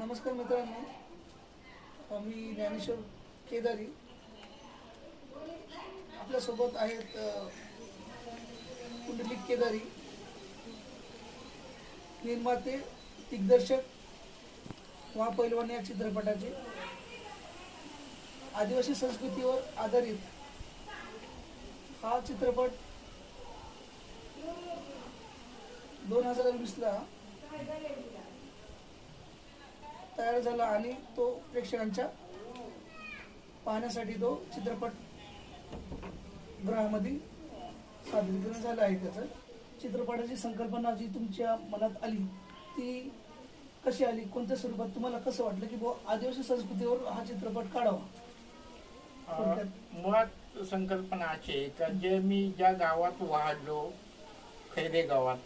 नमस्कार मित्रांनो मी ज्ञानेश्वर केदारी आपल्यासोबत आहेत कुंडली पुंडलिक केदारी निर्माते दिग्दर्शक वा पैलवान या चित्रपटाचे आदिवासी संस्कृतीवर आधारित हा चित्रपट दोन हजार वीसला तयार झाला आणि तो प्रेक्षकांच्या पाहण्यासाठी तो चित्रपट गृहामध्ये सादरीकरण झालं आहे त्याचं. चित्रपटाची संकल्पना जी तुमच्या मनात आली ती कशी आली? कोणत्या स्वरूपात? तुम्हाला कसं वाटलं की बुवा आदिवासी संस्कृतीवर हा चित्रपट काढावा? मुळात संकल्पना अशी आहे का जे मी ज्या गावात वाढलो खैरे गावात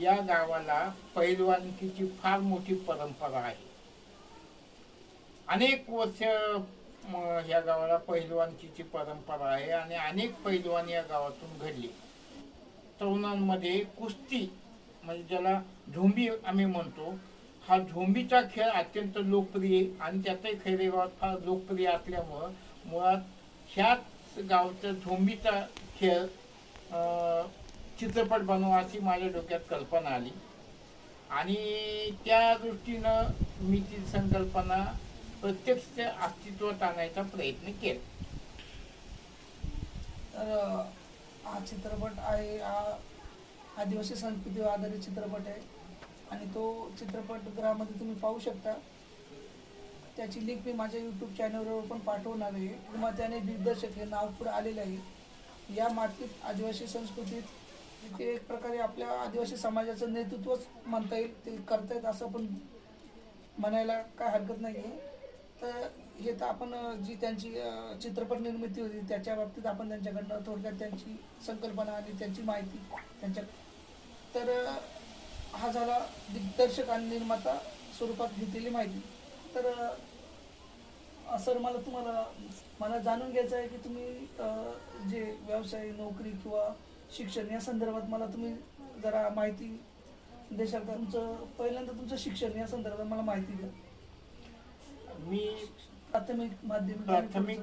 या गावाला पैलवानकीची फार मोठी परंपरा आहे. अनेक वर्ष ह्या गावाला पैलवानकीची परंपरा आहे आणि अनेक पैलवान या गावातून घडले. तरुणांमध्ये कुस्ती म्हणजे ज्याला झोंबी आम्ही म्हणतो हा झोंबीचा खेळ अत्यंत लोकप्रिय आणि त्यातही खैरेगावात फार लोकप्रिय असल्यामुळं मुळात ह्याच गावचा झोंबीचा खेळ चित्रपट बनवा अशी माझ्या डोक्यात कल्पना आली. आणि त्या दृष्टीनं मी ती संकल्पना प्रत्यक्ष अस्तित्वात आणायचा प्रयत्न केला. तर हा चित्रपट आहे हा आदिवासी संस्कृतीवर आधारित चित्रपट आहे. आणि तो चित्रपट गृहामध्ये तुम्ही पाहू शकता. त्याची लिंक मी माझ्या यूट्यूब चॅनलवर पण पाठवणार आहे. किंवा त्याने दिग्दर्शक हे नाव पुढे आलेलं आहे. या मातीत आदिवासी संस्कृतीत ते एक प्रकारे आपल्या आदिवासी समाजाचं नेतृत्वच म्हणता येईल ते करतायत असं पण म्हणायला काय हरकत नाही आहे तर हे तर आपण जी त्यांची चित्रपट निर्मिती होती त्याच्या बाबतीत आपण त्यांच्याकडनं थोडक्यात त्यांची संकल्पना आणि त्यांची माहिती त्यांच्या तर हा झाला दिग्दर्शक आणि निर्माता स्वरूपात घेतलेली माहिती. तर सर मला तुम्हाला मला जाणून घ्यायचं आहे की तुम्ही जे व्यवसाय नोकरी किंवा शिक्षण या संदर्भात मला तुम्ही जरा माहिती देशाल का तुमचं पहिल्यांदा तुमचं शिक्षण या संदर्भात मला माहिती द्या. मी प्राथमिक माध्यमिक प्राथमिक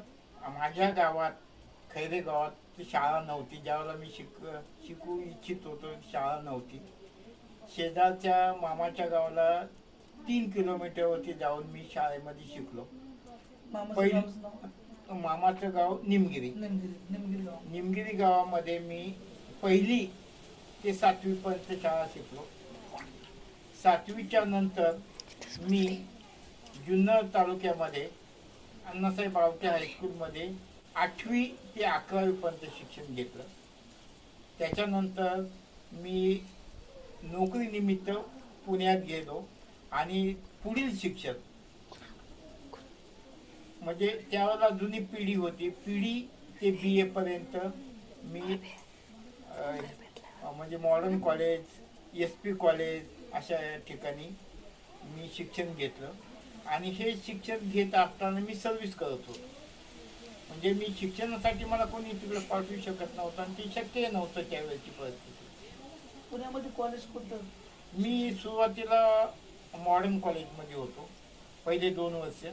माझ्या गावात खैरे गावात शाळा नव्हती. ज्यावेळेला मी शिक शिकू इच्छित होतो शाळा नव्हती. शेजारच्या मामाच्या गावाला तीन किलोमीटरवरती जाऊन मी शाळेमध्ये शिकलो. मामाचं पहिली-? मामाचं गाव निमगिरी. निमगिरी निमगिरी गाव. निमगिरी गावामध्ये मी पहिली ते सातवीपर्यंत शाळा शिकलो. सातवीच्या नंतर मी जुन्नर तालुक्यामध्ये अण्णासाहेब आवटे हायस्कूलमध्ये आठवी ते अकरावीपर्यंत शिक्षण घेतलं. त्याच्यानंतर मी नोकरीनिमित्त पुण्यात गेलो आणि पुढील शिक्षण म्हणजे त्यावेळेला जुनी पिढी होती. पिढी ते बी एपर्यंत मी म्हणजे modern college S P college अशा ठिकाणी मी शिक्षण घेतलं. आणि हे शिक्षण घेत असताना मी सर्व्हिस करत होतो. म्हणजे मी शिक्षणासाठी मला कोणी तिकडे पाठवू शकत नव्हतं आणि ते शक्य नव्हतं त्यावेळेची परिस्थिती. पुण्यामध्ये कॉलेज कुठं मी सुरुवातीला मॉडर्न कॉलेजमध्ये होतो पहिले दोन वर्ष.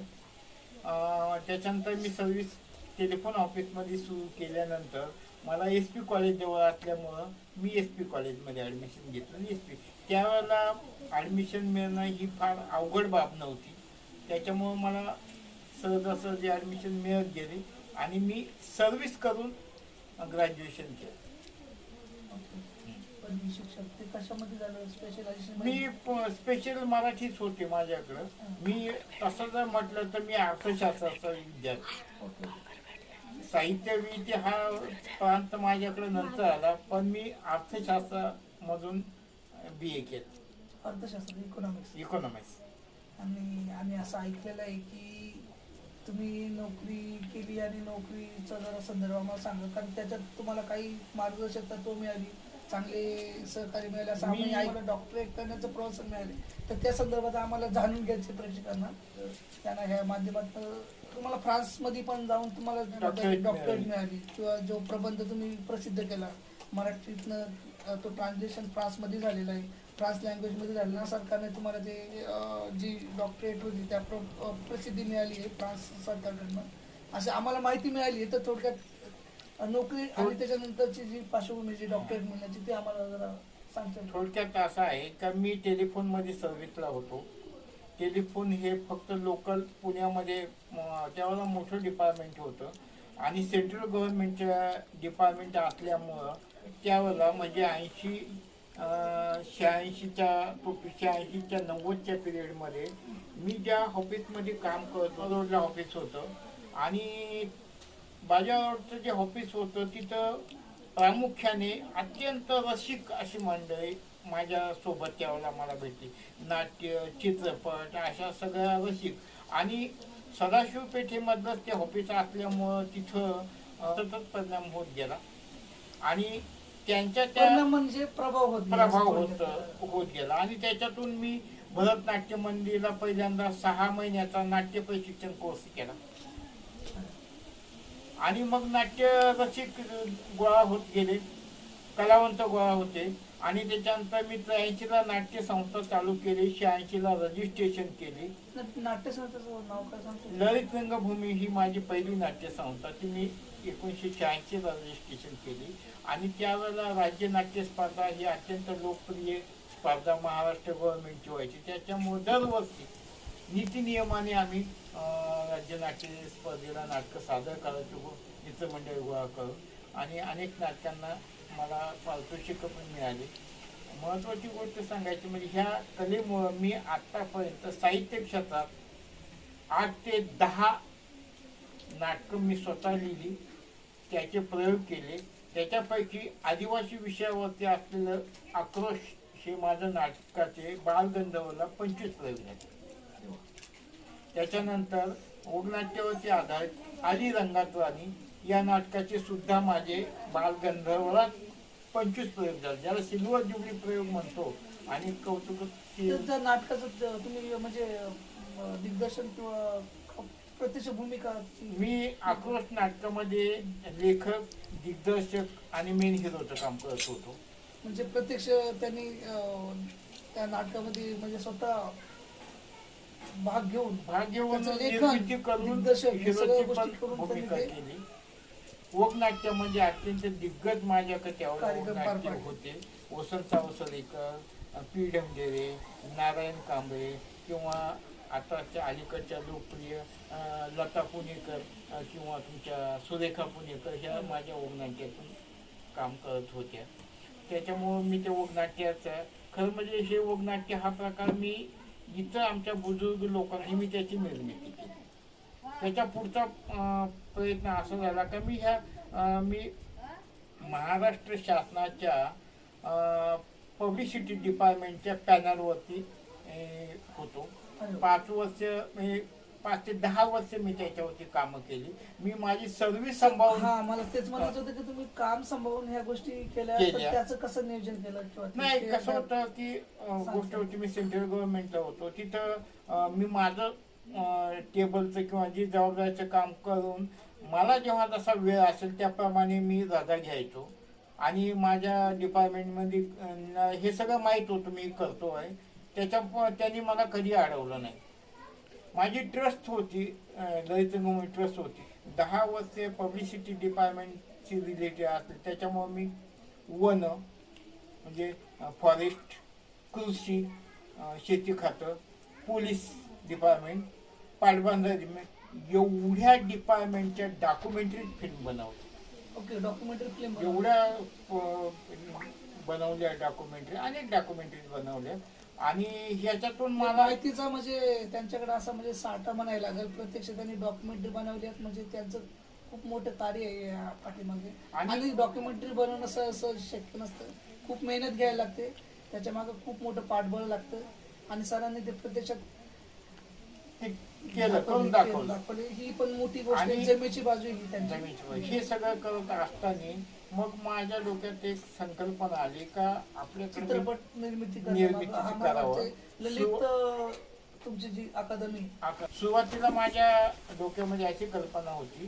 त्याच्यानंतर मी सर्व्हिस टेलिफोन ऑफिसमध्ये सुरू केल्यानंतर मला एस पी कॉलेज जवळ असल्यामुळं मी एस पी कॉलेजमध्ये ॲडमिशन घेतलं. एस पी त्यावेळेला ॲडमिशन मिळणं ही फार अवघड बाब नव्हती. त्याच्यामुळं मला सहजासहजी ॲडमिशन मिळत गेली आणि मी सर्व्हिस करून ग्रॅज्युएशन केलं. मी स्पेशल मराठीच होते माझ्याकडं. मी तसं जर म्हटलं तर मी अर्थशास्त्राचा विद्यार्थी. ओके साहित्यविद्या हा प्रांत माझ्याकडे नंतर आला पण मी अर्थशास्त्रामधून बी ए केलं. अर्थशास्त्र इकॉनॉमिक्स इकॉनॉमिक्स आणि आम्ही असं ऐकलेलं आहे की तुम्ही नोकरी केली आणि नोकरीचा जरा संदर्भ आम्हाला सांगा कारण त्याच्यात तुम्हाला काही मार्गदर्शक तत्व मिळाली चांगले सहकार्य मिळाले असं आम्ही ऐकलं डॉक्टरेट करण्याचं प्रोत्साहन मिळाले. तर त्या संदर्भात आम्हाला जाणून घ्यायचे प्रेक्षकांना. त्यांना ह्या माध्यमातून तुम्हाला फ्रान्समध्ये पण जाऊन तुम्हाला डॉक्टरेट मिळाली. किंवा जो प्रबंध तुम्ही प्रसिद्ध केला मराठीतनं तो ट्रान्सलेशन फ्रान्समध्ये झालेला आहे. फ्रान्स लँग्वेजमध्ये झालेला सरकारने तुम्हाला ते जी डॉक्टरेट होती त्या प्र प्रसिद्धी मिळाली आहे फ्रान्स सरकारकडनं. असं आम्हाला माहिती मिळाली आहे तर थोडक्यात नोकरी आणि त्याच्यानंतरची जी पार्श्वभूमी जी डॉक्टरेट मिळण्याची ती आम्हाला जरा सांगता थोडक्यात असं आहे का मी टेलिफोनमध्ये सर्व्हिसला होतो. टेलिफोन हे फक्त लोकल पुण्यामध्ये त्यावेळेला मोठं डिपार्टमेंट होतं. आणि सेंट्रल गव्हर्नमेंटच्या डिपार्टमेंट असल्यामुळं त्यावेळेला म्हणजे ऐंशी शहाऐंशीच्या तो शहाऐंशीच्या नव्वदच्या पिरियडमध्ये मी ज्या ऑफिसमध्ये काम करतो रोडला ऑफिस होतं. आणि बाजारावरचं जे ऑफिस होतं तिथं प्रामुख्याने अत्यंत रसिक अशी मंडळी माझ्या सोबत त्यावेळेला मला भेटली. नाट्य चित्रपट अशा सगळ्या रसिक. आणि सदाशिव पेठेमधलंच ते ऑफिस असल्यामुळं तिथं सतत परिणाम होत गेला. आणि त्यांच्या त्या परिणाम म्हणजे प्रभाव होत प्रभाव होत. होत गेला. आणि त्याच्यातून मी भरतनाट्य मंदिरला पहिल्यांदा सहा महिन्याचा नाट्य प्रशिक्षण कोर्स केला. आणि मग नाट्य रसिक गोळा होत गेले. कलावंत गोळा होते आणि त्याच्यानंतर मी त्र्याऐंशीला नाट्य संस्था चालू केली शहाऐंशीला रजिस्ट्रेशन केली. ललित रंगभूमी ही माझी पहिली नाट्य संस्था ती मी एकोणीसशे शहाऐंशीला रजिस्ट्रेशन केली. आणि त्यावेळेला राज्य नाट्य स्पर्धा ही अत्यंत लोकप्रिय स्पर्धा महाराष्ट्र गव्हर्नमेंटची व्हायची. त्याच्यामुळे दरवर्षी नीतिनियमाने आम्ही अं, राज्य नाट्य स्पर्धेला नाटकं सादर करायचो. मित्रमंडळ गोळा करून. आणि अनेक नाटकांना मला पारितोषिक पण मिळाले. महत्वाची गोष्ट सांगायची म्हणजे ह्या कलेमुळं मी आत्तापर्यंत साहित्य क्षेत्रात आठ ते दहा नाटकं मी स्वतः लिहिली. त्याचे प्रयोग केले. त्याच्यापैकी आदिवासी विषयावरती असलेलं आक्रोश हे माझं नाटकाचे बालगंधर्वला पंचवीस प्रयोग झाले. त्याच्यानंतर ओघनाट्यावरती आधारित आली रंगात राणी या नाटकाचे सुद्धा माझे बालगंधर्वलाच पंचवीस प्रयोग झाले. ज्याला सिल्वर जुबली प्रयोग म्हणतो आणि कौतुक नाटकाचं तुम्ही म्हणजे दिग्दर्शन किंवा प्रत्यक्ष भूमिका मी आक्रोश नाटकामध्ये लेखक दिग्दर्शक आणि मेन हिरोचं काम करत होतो. म्हणजे प्रत्यक्ष त्यांनी त्या नाटकामध्ये म्हणजे स्वतः भाग घेऊन भाग घेऊन लेखन, करून करून भूमिका केली. ओघनाट्य म्हणजे अत्यंत दिग्गज माझ्याकडे त्यावेळेला पाडले. होते. वसंत सावसरेकर पी ढमडेरे नारायण कांबळे किंवा आताच्या अलीकडच्या लोकप्रिय लता पुणेकर किंवा तुमच्या सुरेखा पुणेकर ह्या माझ्या ओघनाट्यातून काम करत होत्या. त्याच्यामुळं मी ते ओघनाट्याचं खरं म्हणजे हे ओघनाट्य हा प्रकार मी इथं आमच्या बुजुर्ग लोकांनी मी त्याची निर्मिती केली. त्याच्या पुढचा प्रयत्न असा झाला का मी ह्या मी महाराष्ट्र शासनाच्या पब्लिसिटी डिपार्टमेंटच्या पॅनलवरती होतो. पाच वर्ष म्हणजे पाच ते दहा वर्ष मी त्याच्यावरती कामं केली मी माझी सर्व्हिस सांभाळून हा मला तेच म्हणायचं होतं की तुम्ही काम सांभाळून ह्या गोष्टी केल्या. त्याचं कसं नियोजन केलं नाही कसं होतं की गोष्ट होती मी सेंट्रल गव्हर्नमेंटला होतो तिथं मी माझं टेबलचं किंवा जी जबाबदारीचं काम करून मला जेव्हा जसा वेळ असेल त्याप्रमाणे मी रजा घ्यायचो. आणि माझ्या डिपार्टमेंटमध्ये हे सगळं माहीत होतं मी करतो आहे त्याच्या त्यांनी मला कधी अडवलं नाही. माझी ट्रस्ट होती अं, ललित ट्रस्ट होती. दहा वर्षे पब्लिसिटी डिपार्टमेंटची रिलेटेड असते. त्याच्यामुळे मी वन म्हणजे फॉरेस्ट कृषी शेती खातं पोलीस डिपार्टमेंट डिपार्टमेंट एवढ्या डिपार्टमेंटच्या डॉक्युमेंटरी फिल्म बनवली. ओके डॉक्युमेंटरी फिल्म एवढ्या बनवल्या डॉक्युमेंटरी अनेक डॉक्युमेंटरी बनवल्या. आणि ह्याच्यातून मला माहितीचा म्हणजे त्यांच्याकडे असं म्हणजे साठा म्हणायला लागेल. प्रत्यक्ष त्यांनी डॉक्युमेंटरी बनवली आहेत म्हणजे त्यांचं खूप मोठं कार्य आहे या पाठीमागे. आणि- डॉक्युमेंटरी बनवणं सहज शक्य नसतं. खूप मेहनत घ्यायला लागते. त्याच्यामागे खूप मोठं पाठबळ लागतं. आणि सरांनी ते प्रत्यक्षात केलं करून दाखवले- ही पण मोठी गोष्ट आहे आणि- जमेची बाजू ही हे सगळं करत असताना मग माझ्या डोक्यात एक संकल्पना आली का आपल्याकडे चित्रपट निर्मिती करावं. म्हणजे ललित अं, तुमची जी अकादमी. आका- सुरुवातीला माझ्या डोक्यामध्ये अशी कल्पना होती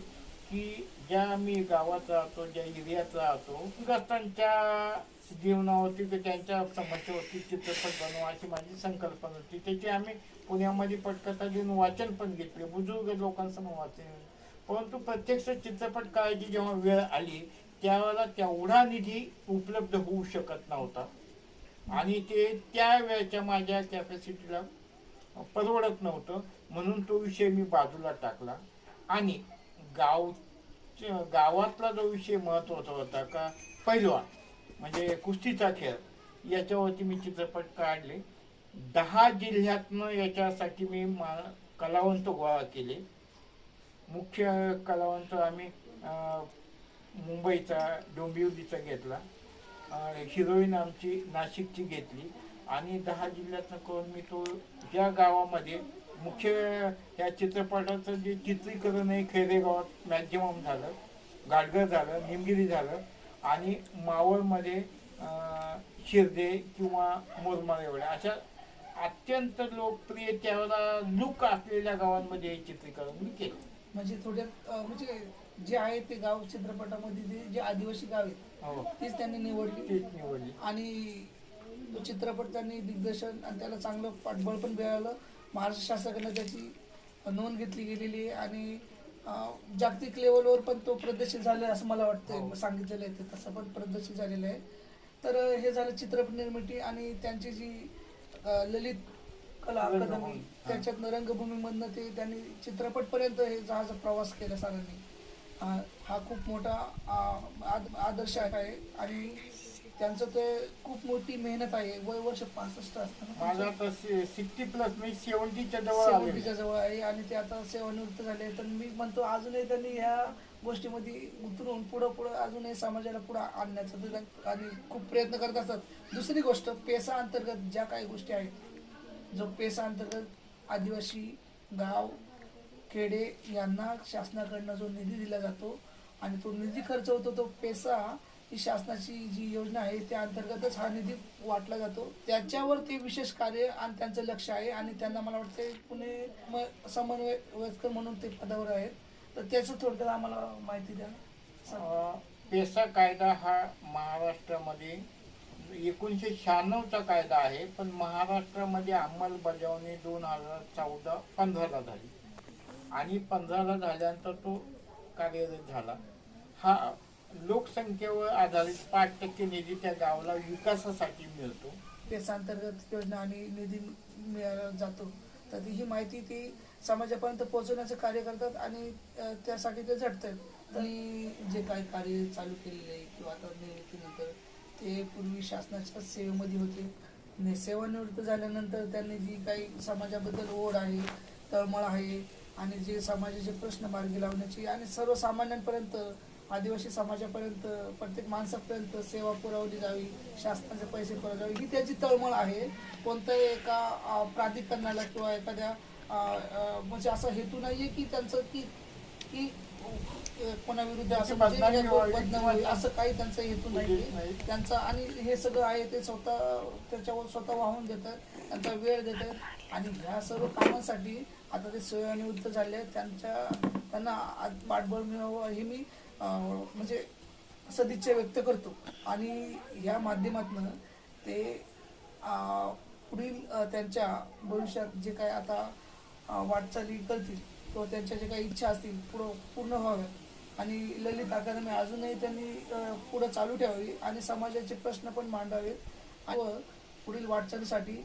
की ज्या मी गावात राहतो ज्या एरियात राहतो ग्रस्तांच्या जीवनावरती तर त्यांच्या समस्येवरती चित्रपट बनवा अशी माझी संकल्पना होती. त्याची आम्ही पुण्यामध्ये पटकथा देऊन वाचन पण घेतले बुजुर्ग लोकांसमोर वाचन. परंतु प्रत्यक्ष चित्रपट काढायची जेव्हा वेळ आली त्यावेळेला तेवढा निधी उपलब्ध होऊ शकत नव्हता. आणि ते त्या वेळच्या माझ्या कॅपॅसिटीला परवडत नव्हतं म्हणून तो विषय मी बाजूला टाकला. आणि गाव गावातला जो विषय महत्त्वाचा होता का पैलवान म्हणजे कुस्तीचा खेळ याच्यावरती मी चित्रपट काढले. दहा जिल्ह्यातनं याच्यासाठी मी मा- कलावंत गोळा केले. मुख्य कलावंत आम्ही मुंबईचा डोंबिवलीचा घेतला. हिरोईन आमची नाशिकची घेतली. आणि दहा जिल्ह्यातनं करून मी तो ज्या गावामध्ये मुख्य या चित्रपटाचं जे चित्रीकरण आहे खैरेगावात मॅक्झिमम झालं. गाडगर झालं निमगिरी झालं. आणि मावळमध्ये शिर्दे किंवा मोरमाळ एवढ्या अशा अत्यंत लोकप्रिय त्यावेळेला लुक असलेल्या गावांमध्ये हे चित्रीकरण मी केलं. म्हणजे थोड्यात अं, म्हणजे जे आहे ते गाव चित्रपटामध्ये ते जे आदिवासी गाव आहेत हो. तीच त्यांनी निवडली. तेच निवडली. आणि तो चित्रपट त्यांनी दिग्दर्शन आणि त्याला चांगलं पाठबळ पण मिळालं. महाराष्ट्र शासनाकडनं त्याची नोंद घेतली गेलेली आहे आणि अं, जागतिक लेवलवर पण तो प्रदर्शित झाला असं मला वाटतं हो. सांगितलेलं आहे ते. तसं पण प्रदर्शित झालेलं आहे. तर अं, हे झालं चित्रपट निर्मिती आणि त्यांची जी अं, ललित कला अकादमी रंगभूमी. त्याच्यातनं रंगभूमीमधनं ते त्यांनी चित्रपटपर्यंत हे जहाज प्रवास केला सरांनी. अं, हा खूप मोठा अं, आद- आदर्श आहे आणि त्यांचं ते खूप मोठी मेहनत आहे. वय वर्ष पासष्ट माझा असताना आता सिक्स्टी प्लस मी सेवन्टीच्या जवळ आले सेवन्टीच्या जवळ आहे आणि ते आता सेवानिवृत्त झाले. तर मी म्हणतो अजूनही त्यांनी ह्या गोष्टीमध्ये उतरून पुढं पुढं अजूनही समाजाला पुढं आणण्याचा आणि खूप प्रयत्न करत असतात. दुसरी गोष्ट पेसा अंतर्गत ज्या काही गोष्टी आहेत जो पेसा अंतर्गत आदिवासी गाव खेडे यांना शासनाकडनं जो निधी दिला जातो आणि तो निधी खर्च होतो तो पेसा ही शासनाची जी योजना आहे त्या अंतर्गतच हा निधी वाटला जातो. त्याच्यावर ते विशेष कार्य आणि त्यांचं लक्ष आहे आणि त्यांना मला वाटतं पुणे म- समन्वय वयस्कर म्हणून ते पदावर आहेत. तर त्याचं थोडक्यात आम्हाला माहिती द्या. अं, पेसा कायदा हा महाराष्ट्रामध्ये एकोणीसशे शहाण्णवचा कायदा आहे पण महाराष्ट्रामध्ये अंमलबजावणी दोन हजार चौदा पंधराला झाली. आणि पंधराला झाल्यानंतर तो कार्यरत झाला. हा लोकसंख्येवर आधारित पाच टक्के निधी त्या गावाला विकासासाठी मिळतो. पेसा अंतर्गत योजना आणि निधी मिळाला जातो. तर ती ही माहिती ती समाजापर्यंत पोहोचवण्याचं कार्य करतात आणि त्यासाठी ते झटतात. आणि जे काही कार्य चालू केलेले आहे किंवा आता निवृत्तीनंतर ते पूर्वी शासनाच्या सेवेमध्ये होते. आणि सेवानिवृत्त झाल्यानंतर त्यांनी जी काही समाजाबद्दल ओढ आहे तळमळ आहे आणि जे समाजाचे प्रश्न मार्गी लावण्याची आणि सर्वसामान्यांपर्यंत आदिवासी समाजापर्यंत प्रत्येक माणसापर्यंत सेवा पुरवली जावी शासनाचे पैसे पुरवले जावे ही त्याची तळमळ आहे. कोणत्याही एका प्राधिकरणाला किंवा एखाद्या म्हणजे असा हेतू नाहीये की त्यांचं की की कोणाविरुद्ध असं म्हणजे बदनामी व्हावी असं काही त्यांचा हेतू नाही. त्यांचा आणि हे सगळं आहे ते स्वतः त्याच्यावर स्वतः वाहून देतात त्यांचा वेळ देतात आणि ह्या सर्व कामांसाठी आता ते सेवानिवृत्त झाले आहेत. त्यांच्या त्यांना पाठबळ मिळावं हे मी म्हणजे सदिच्छा व्यक्त करतो आणि ह्या माध्यमातून ते पुढील त्यांच्या भविष्यात जे काय आता वाटचाली करतील किंवा त्यांच्या जे काही इच्छा असतील पुढं पूर्ण व्हाव्यात. आणि ललित अकादमी अजूनही त्यांनी पुढं चालू ठेवावी आणि समाजाचे प्रश्न पण मांडावेत व पुढील वाटचालीसाठी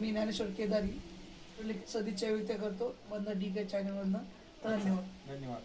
मी ज्ञानेश्वर केदारी सदिच्छा व्यक्त करतो. बंद डी के चॅनलमधनं धन्यवाद. धन्यवाद.